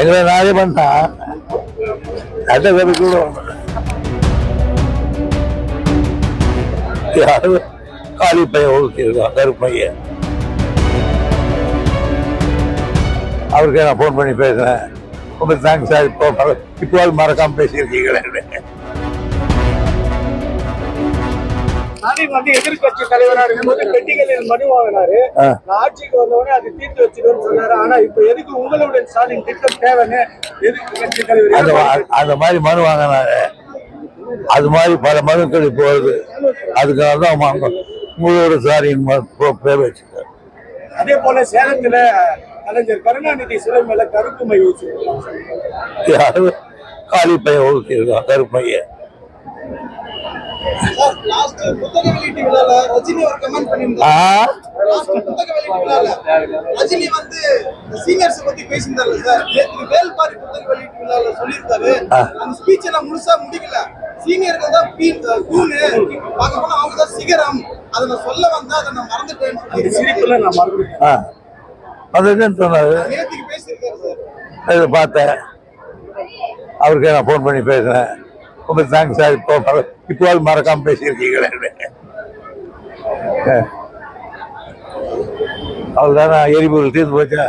எங்களை நாளே பண்ணா? சட்டசபை கூட யாரும் காலி பையன் ஒதுக்கியிருக்கான் கருப்பையன் அவருக்கு நான் ஃபோன் பண்ணி பேசுகிறேன் ரொம்ப தேங்க்ஸ் சார் இப்போ இப்போ மறக்காமல் பேசியிருக்கீங்களே. ஸ்டாலின் வந்து எதிர்க்கட்சி தலைவரா இருக்கும்போது பெட்டிகளில் மனு வாங்கினாரு. ஆட்சிக்கு வந்தவொடனே அது தீர்த்து வச்சிருன்னு சொன்னாரு. ஆனா இப்ப எதுக்கு உங்களுடைய ஸ்டாலின் திட்டம் தேவைன்னு எதிர்க்கட்சி தலைவர் அந்த மாதிரி மனு வாங்கினாங்க அது மாதிரி பல மனுக்கள் இப்போ வருது. அதுக்காக தான் உங்களோட போ- பேர் வச்சுருக்காரு அதே போல சேலத்துல கலைஞர் கருணாநிதி சிலை மேல கருப்பு மை யாரும் காலி பையன் ஒதுக்கியிருக்கான் கருப்பையன் ரஜினி வந்து சீனியர்ஸ் பத்தி பேசியிருந்தாரு சார். நேற்று வேல்பாரி புத்தக வெளியீட்டு விழால சொல்லியிருக்காரு அந்த ஸ்பீச் எல்லாம் முழுசா முடிக்கல. சீனியர்கள் தான் பீ தூணு பார்க்க போனா அவங்க தான் சிகரம். அதை நான் சொல்ல வந்தா அதை நான் மறந்துட்டேன். அந்த சிரிப்புல நான் ஆ. அது என்னன்னு சொன்னாரு? நேற்றுக்கு பேசியிருக்காரு சார். அதை பார்த்தேன். அவருக்கு நான் ஃபோன் பண்ணி பேசுனேன் ரொம்ப தேங்க்ஸ் சார். இப்போ இப்போது மறக்காம பேசியிருக்கீங்களே. அவ்வளோதானே எரிபொருள் தீர்ந்து போச்சா?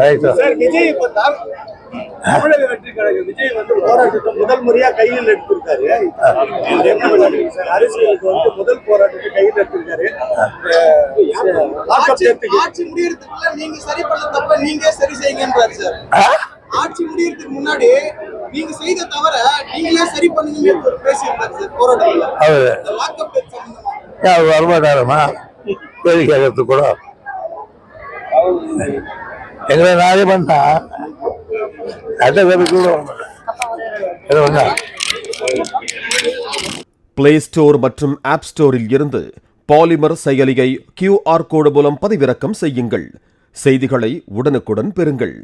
ரைட் சார் சார் விஜய் தமிழக வெற்றி வந்து போராட்டத்தை முதல் முறையா கையில் எடுத்திருக்காரு. அரசியலுக்கு வந்து முதல் போராட்டத்தை கையில் எடுத்திருக்காரு. ஆட்சி முடியறதுக்குள்ள நீங்க சரி பண்ண தப்ப நீங்க சரி செய்யுங்கன்றாரு சார்? ஆட்சி முடியறதுக்கு முன்னாடி நீங்க செய்த தவிர நீங்களே சரி பண்ணுங்கன்னு ஒரு பேசியிருந்தாரு சார் போராட்டத்துல. அவரு கேள்வி கேட்கறதுக்கு கூட. எங்களை நாளே பண்ணா கூட பிளே ஸ்டோர் மற்றும் ஆப் ஸ்டோரில் இருந்து பாலிமர் செயலியை கியூஆர் கோடு மூலம் பதிவிறக்கம் செய்யுங்கள். செய்திகளை உடனுக்குடன் பெறுங்கள்.